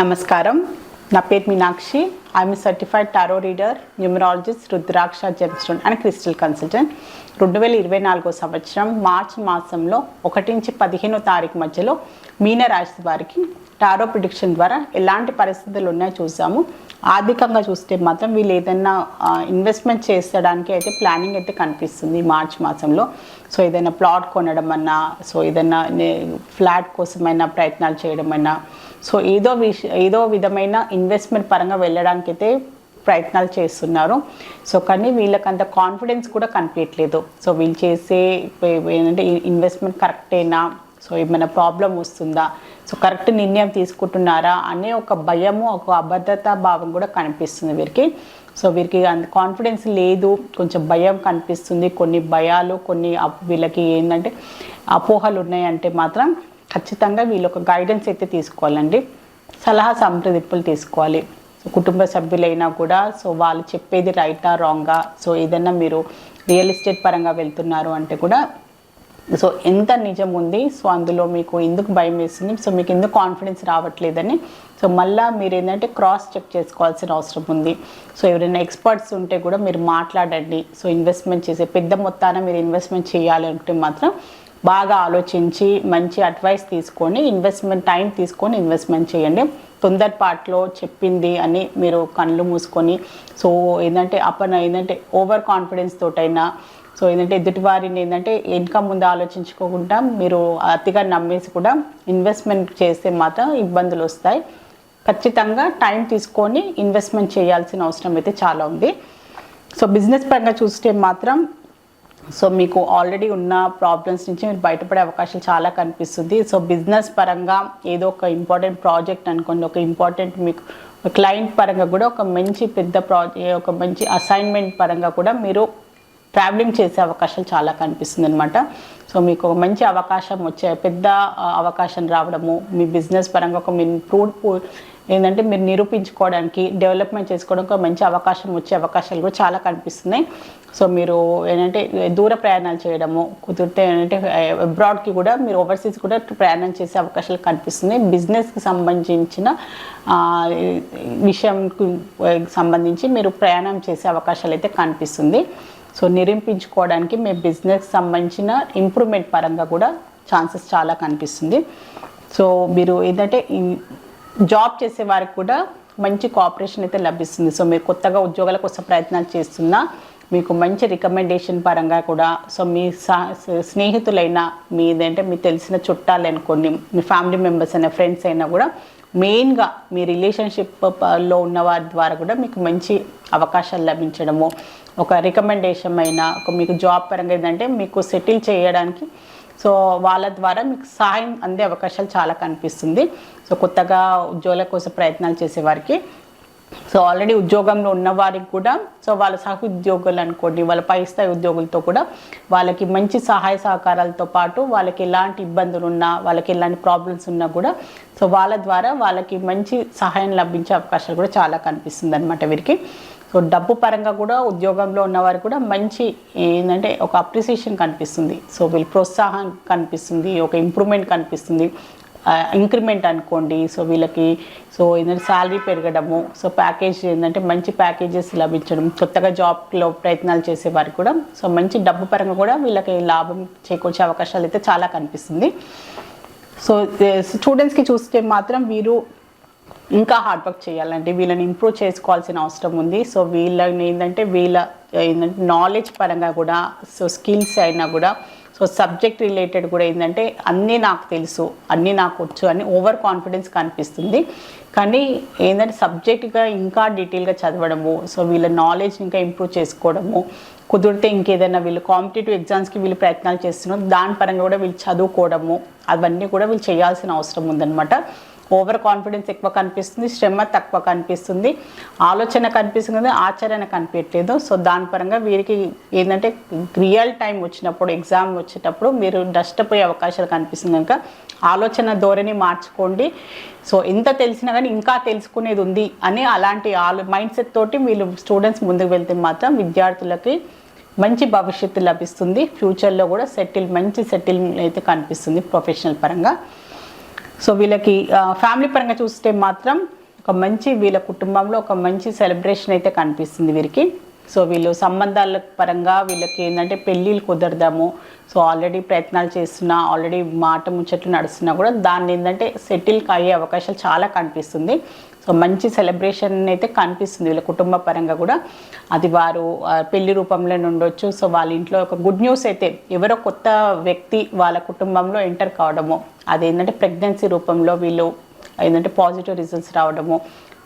నమస్కారం. నా పేరు Meenakshi. I'm certified tarot reader numerologist rudraksha gemstone and crystal consultant రెండు వేల ఇరవై నాలుగో సంవత్సరం మార్చ్ మాసంలో ఒకటి నుంచి పదిహేనో తారీఖు మధ్యలో మీనరాశి వారికి టారో ప్రిడిక్షన్ ద్వారా ఎలాంటి పరిస్థితులు ఉన్నాయో చూసాము. ఆర్థికంగా చూస్తే మాత్రం వీళ్ళు ఏదైనా ఇన్వెస్ట్మెంట్ చేసడానికి అయితే ప్లానింగ్ అయితే కనిపిస్తుంది మార్చ్ మాసంలో. సో ఏదైనా ప్లాట్ కొనడం అన్నా సో ఏదైనా ఫ్లాట్ కోసమైనా ప్రయత్నాలు చేయడమైనా సో ఏదో విష ఏదో విధమైన ఇన్వెస్ట్మెంట్ పరంగా వెళ్ళడానికి అయితే ప్రయత్నాలు చేస్తున్నారు. సో కానీ వీళ్ళకి అంత కాన్ఫిడెన్స్ కూడా కనిపించట్లేదు. సో వీళ్ళు చేసే ఏంటంటే ఇన్వెస్ట్మెంట్ కరెక్టేనా సో ఏమైనా ప్రాబ్లం వస్తుందా? సో కరెక్ట్ నిర్ణయం తీసుకుంటున్నారా? అనే ఒక భయము ఒక అభద్రతా భావం కూడా కనిపిస్తుంది వీరికి. సో వీరికి అంత కాన్ఫిడెన్స్ లేదు. కొంచెం భయం కనిపిస్తుంది. కొన్ని భయాలు కొన్ని వీళ్ళకి ఏంటంటే అపోహలు ఉన్నాయంటే మాత్రం ఖచ్చితంగా వీళ్ళు ఒక గైడెన్స్ అయితే తీసుకోవాలండి. సలహా సంప్రదింపులు తీసుకోవాలి. కుటుంబ సభ్యులైనా కూడా సో వాళ్ళు చెప్పేది రైటా రాంగా సో ఏదైనా మీరు రియల్ ఎస్టేట్ పరంగా వెళ్తున్నారు అంటే కూడా సో ఎంత నిజం ఉంది సో అందులో మీకు ఎందుకు భయం వేస్తుంది సో మీకు ఎందుకు కాన్ఫిడెన్స్ రావట్లేదని సో మళ్ళీ మీరు ఏంటంటే క్రాస్ చెక్ చేసుకోవాల్సిన అవసరం ఉంది. సో ఎవరైనా ఎక్స్పర్ట్స్ ఉంటే కూడా మీరు మాట్లాడండి. సో ఇన్వెస్ట్మెంట్ చేసే పెద్ద మొత్తాన మీరు ఇన్వెస్ట్మెంట్ చేయాలి అంటే మాత్రం బాగా ఆలోచించి మంచి అడ్వైస్ తీసుకొని ఇన్వెస్ట్మెంట్ టైం తీసుకొని ఇన్వెస్ట్మెంట్ చేయండి. తొందరపాట్లో చెప్పింది అని మీరు కళ్ళు మూసుకొని సో ఏంటంటే అప్పన ఏంటంటే ఓవర్ కాన్ఫిడెన్స్ తోటైనా సో ఏంటంటే ఎదుటి వారిని ఏంటంటే ఇన్కమ్ ముందు ఆలోచించుకోకుండా మీరు అతిగా నమ్మేసి కూడా ఇన్వెస్ట్మెంట్ చేస్తే మాత్రం ఇబ్బందులు వస్తాయి. ఖచ్చితంగా టైం తీసుకొని ఇన్వెస్ట్మెంట్ చేయాల్సిన అవసరం అయితే చాలా ఉంది. సో బిజినెస్ పరంగా చూస్తే మాత్రం సో మీకు ఆల్రెడీ ఉన్న ప్రాబ్లమ్స్ నుంచి మీరు బయటపడే అవకాశాలు చాలా కనిపిస్తుంది. సో బిజినెస్ పరంగా ఏదో ఒక ఇంపార్టెంట్ ప్రాజెక్ట్ అనుకోండి ఒక ఇంపార్టెంట్ మీకు క్లయింట్ పరంగా కూడా ఒక మంచి పెద్ద ప్రాజెక్ట్ ఒక మంచి అసైన్మెంట్ పరంగా కూడా మీరు ట్రావెలింగ్ చేసే అవకాశాలు చాలా కనిపిస్తుంది అనమాట సో మీకు ఒక మంచి అవకాశం వచ్చే పెద్ద అవకాశం రావడము మీ బిజినెస్ పరంగా ఒక మీ ప్రూవ్ ఏంటంటే మీరు నిరూపించుకోవడానికి డెవలప్మెంట్ చేసుకోవడానికి మంచి అవకాశం వచ్చే అవకాశాలు కూడా చాలా కనిపిస్తున్నాయి. సో మీరు ఏంటంటే దూర ప్రయాణాలు చేయడము కుదిరితే ఏంటంటే అబ్రాడ్కి కూడా మీరు ఓవర్సీస్ కూడా ప్రయాణం చేసే అవకాశాలు కనిపిస్తున్నాయి. బిజినెస్కి సంబంధించిన ఆ, విషయంకు సంబంధించి మీరు ప్రయాణం చేసే అవకాశాలు అయితే కనిపిస్తుంది. సో నిరూపించుకోవడానికి మీ బిజినెస్ సంబంధించిన ఇంప్రూవ్మెంట్ పరంగా కూడా ఛాన్సెస్ చాలా కనిపిస్తుంది. సో మీరు ఏంటంటే జాబ్ చేసే వారికి కూడా మంచి కోఆపరేషన్ అయితే లభిస్తుంది. సో మీరు కొత్తగా ఉద్యోగాల కోసం ప్రయత్నాలు చేస్తున్నా మీకు మంచి రికమెండేషన్ పరంగా కూడా సో మీ సా- మీ మీదంటే మీకు తెలిసిన చుట్టాలు అనుకోండి మీ ఫ్యామిలీ మెంబర్స్ అయినా ఫ్రెండ్స్ అయినా కూడా మెయిన్గా మీ రిలేషన్షిప్లో ఉన్నవారి ఉన్న వారి ద్వారా కూడా మీకు మంచి అవకాశాలు లభించడము. ఒక రికమెండేషన్ అయినా ఒక మీకు జాబ్ పరంగా ఏంటంటే మీకు సెటిల్ చేయడానికి సో వాళ్ళ ద్వారా మీకు సహాయం అందే అవకాశాలు చాలా కనిపిస్తుంది. సో కొత్తగా ఉద్యోగాల కోసం ప్రయత్నాలు చేసేవారికి సో ఆల్రెడీ ఉద్యోగంలో ఉన్న వారికి కూడా సో వాళ్ళ సహ ఉద్యోగులు అనుకోండి వాళ్ళ పై స్థాయి ఉద్యోగులతో కూడా వాళ్ళకి మంచి సహాయ సహకారాలతో పాటు వాళ్ళకి ఎలాంటి ఇబ్బందులు ఉన్నా వాళ్ళకి ఎలాంటి ప్రాబ్లమ్స్ ఉన్నా కూడా సో వాళ్ళ ద్వారా వాళ్ళకి మంచి సహాయం లభించే అవకాశాలు కూడా చాలా కనిపిస్తుంది అనమాట వీరికి. సో డబ్బు పరంగా కూడా ఉద్యోగంలో ఉన్నవారు కూడా మంచి ఏంటంటే ఒక అప్రిసియేషన్ కనిపిస్తుంది. సో వీళ్ళు ప్రోత్సాహం కనిపిస్తుంది ఒక ఇంప్రూవ్మెంట్ కనిపిస్తుంది. ఇంక్రిమెంట్ అనుకోండి. సో వీళ్ళకి సో ఏంటంటే శాలరీ పెరగడము సో ప్యాకేజ్ ఏంటంటే మంచి ప్యాకేజెస్ లభించడం కొత్తగా జాబ్లో ప్రయత్నాలు చేసేవారు కూడా సో మంచి డబ్బు పరంగా కూడా వీళ్ళకి లాభం చేకూర్చే అవకాశాలు అయితే చాలా కనిపిస్తుంది. సో స్టూడెంట్స్కి చూస్తే మాత్రం వీరు ఇంకా హార్డ్ వర్క్ చేయాలంటే వీళ్ళని ఇంప్రూవ్ చేసుకోవాల్సిన అవసరం ఉంది. సో వీళ్ళని ఏంటంటే వీళ్ళ ఏంటంటే నాలెడ్జ్ పరంగా కూడా సో స్కిల్స్ అయినా కూడా సో సబ్జెక్ట్ రిలేటెడ్ కూడా ఏంటంటే అన్నీ నాకు తెలుసు అన్నీ నాకు వచ్చు అని ఓవర్ కాన్ఫిడెన్స్ కనిపిస్తుంది. కానీ ఏంటంటే సబ్జెక్ట్గా ఇంకా డీటెయిల్గా చదవడము సో వీళ్ళ నాలెడ్జ్ ఇంకా ఇంప్రూవ్ చేసుకోవడము కుదిరితే ఇంకేదైనా వీళ్ళు కాంపిటేటివ్ ఎగ్జామ్స్కి వీళ్ళు ప్రయత్నాలు చేస్తున్నారు దాని పరంగా కూడా వీళ్ళు చదువుకోవడము అవన్నీ కూడా వీళ్ళు చేయాల్సిన అవసరం ఉందన్నమాట. ఓవర్ కాన్ఫిడెన్స్ ఎక్కువ కనిపిస్తుంది శ్రమ తక్కువ కనిపిస్తుంది ఆలోచన కనిపిస్తుంది ఆచరణ కనిపించట్లేదు. సో దాని పరంగా వీరికి ఏంటంటే రియల్ టైం వచ్చినప్పుడు ఎగ్జామ్ వచ్చేటప్పుడు మీరు నష్టపోయే అవకాశాలు కనిపిస్తుంది కనుక ఆలోచన ధోరణి మార్చుకోండి. సో ఎంత తెలిసినా కానీ ఇంకా తెలుసుకునేది ఉంది అని అలాంటి ఆలో మైండ్ సెట్ తోటి వీళ్ళు స్టూడెంట్స్ ముందుకు వెళ్తే మాత్రం విద్యార్థులకి మంచి భవిష్యత్తు లభిస్తుంది. ఫ్యూచర్లో కూడా సెటిల్ మంచి సెటిల్ అయితే కనిపిస్తుంది ప్రొఫెషనల్ పరంగా. సో వీళ్ళకి ఫ్యామిలీ పరంగా చూస్తే మాత్రం ఒక మంచి వీళ్ళ కుటుంబంలో ఒక మంచి సెలబ్రేషన్ అయితే కనిపిస్తుంది వీరికి. సో వీళ్ళు సంబంధాల పరంగా వీళ్ళకి ఏంటంటే పెళ్ళిళ్ళు కుదరదాము. సో ఆల్రెడీ ప్రయత్నాలు చేస్తున్నా ఆల్రెడీ మాట ముచ్చట్లు నడుస్తున్నా కూడా దాన్ని ఏంటంటే సెటిల్ అయ్యే అవకాశాలు చాలా కనిపిస్తుంది. సో మంచి సెలబ్రేషన్ అయితే కనిపిస్తుంది. వీళ్ళ కుటుంబ పరంగా కూడా. అది వారు పెళ్ళి రూపంలో ఉండొచ్చు సో వాళ్ళ ఇంట్లో ఒక గుడ్ న్యూస్ అయితే ఎవరో కొత్త వ్యక్తి వాళ్ళ కుటుంబంలో ఎంటర్ కావడము. అదేంటంటే ప్రెగ్నెన్సీ రూపంలో వీళ్ళు ఏంటంటే పాజిటివ్ రిజల్ట్స్ రావడము.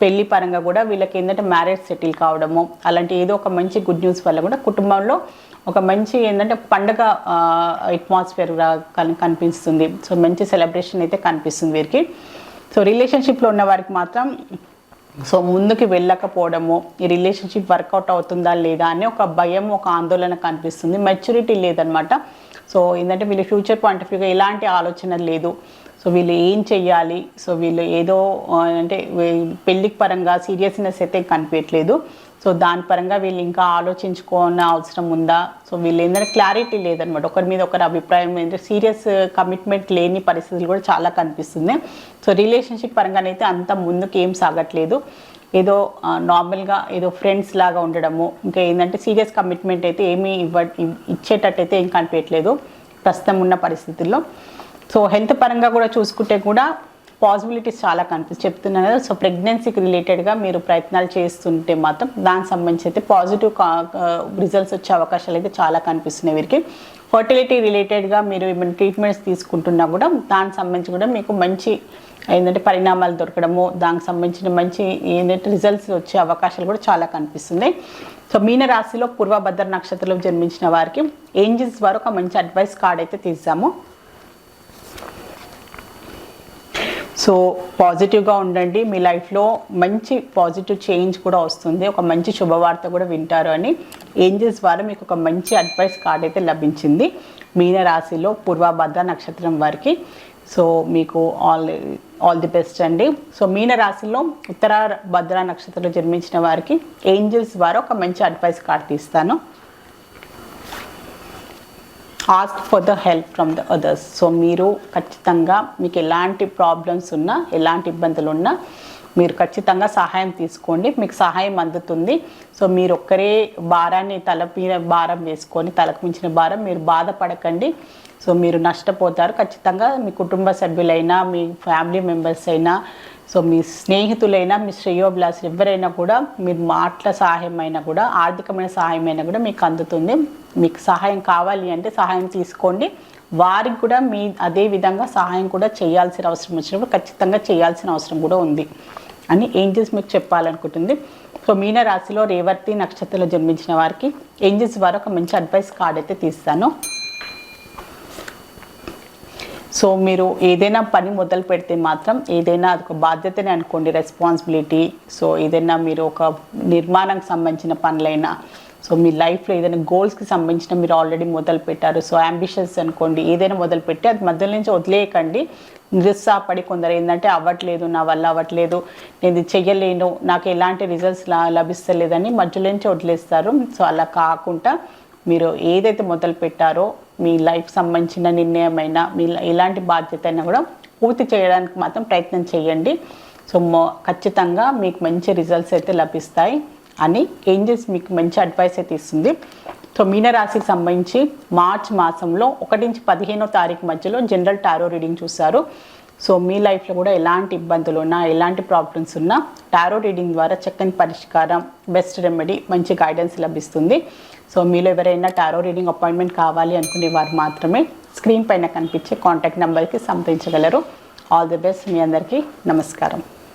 పెళ్ళి పరంగా కూడా వీళ్ళకి ఏంటంటే మ్యారేజ్ సెటిల్ కావడము. అలాంటి ఏదో ఒక మంచి గుడ్ న్యూస్ వల్ల కూడా కుటుంబంలో ఒక మంచి ఏంటంటే పండగ అట్మాస్ఫియర్ కనిపిస్తుంది. సో మంచి సెలబ్రేషన్ అయితే కనిపిస్తుంది వీరికి. సో రిలేషన్షిప్లో ఉన్న వారికి మాత్రం సో ముందుకు వెళ్ళకపోవడము ఈ రిలేషన్షిప్ వర్కౌట్ అవుతుందా లేదా అనే ఒక భయం ఒక ఆందోళన కనిపిస్తుంది. మెచ్యూరిటీ లేదనమాట. సో ఏంటంటే వీళ్ళు ఫ్యూచర్ పాయింట్ ఆఫ్ వ్యూగా ఎలాంటి ఆలోచన లేదు. సో వీళ్ళు ఏం చెయ్యాలి? సో వీళ్ళు ఏదో అంటే పెళ్ళికి పెళ్ళికి పరంగా సీరియస్నెస్ అయితే కనిపించట్లేదు సో దాని పరంగా వీళ్ళు ఇంకా ఆలోచించుకోన అవసరం ఉందా? సో వీళ్ళు ఏంటంటే క్లారిటీ లేదనమాట ఒకరి మీద ఒకరి అభిప్రాయం ఏంటంటే సీరియస్ కమిట్మెంట్ లేని పరిస్థితులు కూడా చాలా కనిపిస్తుంది. సో రిలేషన్షిప్ పరంగానైతే అంత ముందుకు ఏం సాగట్లేదు. ఏదో నార్మల్గా ఏదో ఫ్రెండ్స్ లాగా ఉండడము ఇంకా ఏంటంటే సీరియస్ కమిట్మెంట్ అయితే ఏమీ ఇవ్వ ఇచ్చేటట్టయితే ఏం కనిపించట్లేదు ప్రస్తుతం ఉన్న పరిస్థితుల్లో. సో హెల్త్ పరంగా కూడా చూసుకుంటే కూడా పాసిబిలిటీస్ చాలా కనిపిస్తుంది చెప్తున్నాను కదా. సో ప్రెగ్నెన్సీకి రిలేటెడ్గా మీరు ప్రయత్నాలు చేస్తుంటే మాత్రం దానికి సంబంధించి అయితే పాజిటివ్ రిజల్ట్స్ వచ్చే అవకాశాలు అయితే చాలా కనిపిస్తున్నాయి వీరికి. ఫర్టిలిటీ రిలేటెడ్గా మీరు ఏమైనా ట్రీట్మెంట్స్ తీసుకుంటున్నా కూడా దానికి సంబంధించి కూడా మీకు మంచి ఏంటంటే పరిణామాలు దొరకడము దానికి సంబంధించిన మంచి ఏంటంటే రిజల్ట్స్ వచ్చే అవకాశాలు కూడా చాలా కనిపిస్తున్నాయి. సో మీనరాశిలో పూర్వభద్ర నక్షత్రంలో జన్మించిన వారికి ఏంజిల్స్ వారు ఒక మంచి అడ్వైస్ కార్డ్ అయితే తీసాము సో పాజిటివ్గా ఉండండి. మీ లైఫ్లో మంచి పాజిటివ్ చేంజ్ కూడా వస్తుంది. ఒక మంచి శుభవార్త కూడా వింటారు అని. ఏంజల్స్ ద్వారా మీకు ఒక మంచి అడ్వైస్ కార్డ్ అయితే లభించింది. మీనరాశిలో పూర్వభద్ర నక్షత్రం వారికి. సో మీకు ఆల్ ఆల్ ది బెస్ట్ అండి. సో మీనరాశిలో ఉత్తర భద్ర నక్షత్రంలో జన్మించిన వారికి ఏంజల్స్ ద్వారా ఒక మంచి అడ్వైస్ కార్డ్ తీస్తాను. Ask for the help from the others so మీరు ఖచ్చితంగా మీకు ఎలాంటి ప్రాబ్లమ్స్ ఉన్నా ఎలాంటి ఇబ్బందులు ఉన్నా మీరు ఖచ్చితంగా సహాయం తీసుకోండి. మీకు సహాయం అందుతుంది. సో మీరు ఒక్కరే భారాన్ని తల మీద భారం వేసుకొని తలకు మించిన భారం మీరు బాధపడకండి. సో మీరు నష్టపోతారు. ఖచ్చితంగా మీ కుటుంబ సభ్యులైనా మీ ఫ్యామిలీ మెంబర్స్ అయినా సో మీ స్నేహితులైనా మీ శ్రేయోభిలాష్ ఎవరైనా కూడా మీరు మాటల సహాయం అయినా కూడా ఆర్థికమైన సహాయం అయినా కూడా మీకు అందుతుంది. మీకు సహాయం కావాలి అంటే సహాయం తీసుకోండి. వారికి కూడా మీ అదే విధంగా సహాయం కూడా చేయాల్సిన అవసరం వచ్చినప్పుడు ఖచ్చితంగా చేయాల్సిన అవసరం కూడా ఉంది అని ఏంజెస్ మీకు చెప్పాలనుకుంటుంది. సో మీన రాశిలో రేవతి నక్షత్రంలో జన్మించిన వారికి ఏంజెస్ వారు ఒక మంచి అడ్వైస్ కార్డ్ అయితే తీస్తాను. సో మీరు ఏదైనా పని మొదలు పెడితే మాత్రం ఏదైనా అది ఒక బాధ్యతని అనుకోండి రెస్పాన్సిబిలిటీ సో ఏదైనా మీరు ఒక నిర్మాణంకి సంబంధించిన పనులైనా సో మీ లైఫ్లో ఏదైనా గోల్స్కి సంబంధించిన మీరు ఆల్రెడీ మొదలు పెట్టారు. సో అంబిషన్స్ అనుకోండి ఏదైనా మొదలు పెట్టి అది మధ్యలో నుంచి వదిలేయకండి. నిరుత్సాహపడి కొందరు ఏంటంటే అవ్వట్లేదు నా వల్ల అవ్వట్లేదు నేను ఇది చెయ్యలేను నాకు ఎలాంటి రిజల్ట్స్ లభిస్తలేదని మధ్యలో నుంచి వదిలేస్తారు. సో అలా కాకుండా మీరు ఏదైతే మొదలు పెట్టారో మీ లైఫ్ సంబంధించిన నిర్ణయమైనా మీ ఎలాంటి బాధ్యత అయినా కూడా పూర్తి చేయడానికి మాత్రం ప్రయత్నం చేయండి. సో ఖచ్చితంగా మీకు మంచి రిజల్ట్స్ అయితే లభిస్తాయి అని ఏంజల్స్ మీకు మంచి అడ్వైస్ అయితే ఇస్తుంది. సో మీనరాశికి సంబంధించి మార్చ్ మాసంలో ఒకటి నుంచి పదిహేనో తారీఖు మధ్యలో జనరల్ టారో రీడింగ్ చూస్తారు సో మీ లైఫ్లో కూడా ఎలాంటి ఇబ్బందులు ఉన్నా ఎలాంటి ప్రాబ్లమ్స్ ఉన్నా టారో రీడింగ్ ద్వారా చక్కని పరిష్కారం బెస్ట్ రెమెడీ మంచి గైడెన్స్ లభిస్తుంది. సో మీలో ఎవరైనా టారో రీడింగ్ అపాయింట్మెంట్ కావాలి అనుకునే వారు మాత్రమే స్క్రీన్ పైన కనిపించే కాంటాక్ట్ నెంబర్కి సంప్రదించగలరు. ఆల్ ది బెస్ట్ మీ అందరికీ. నమస్కారం.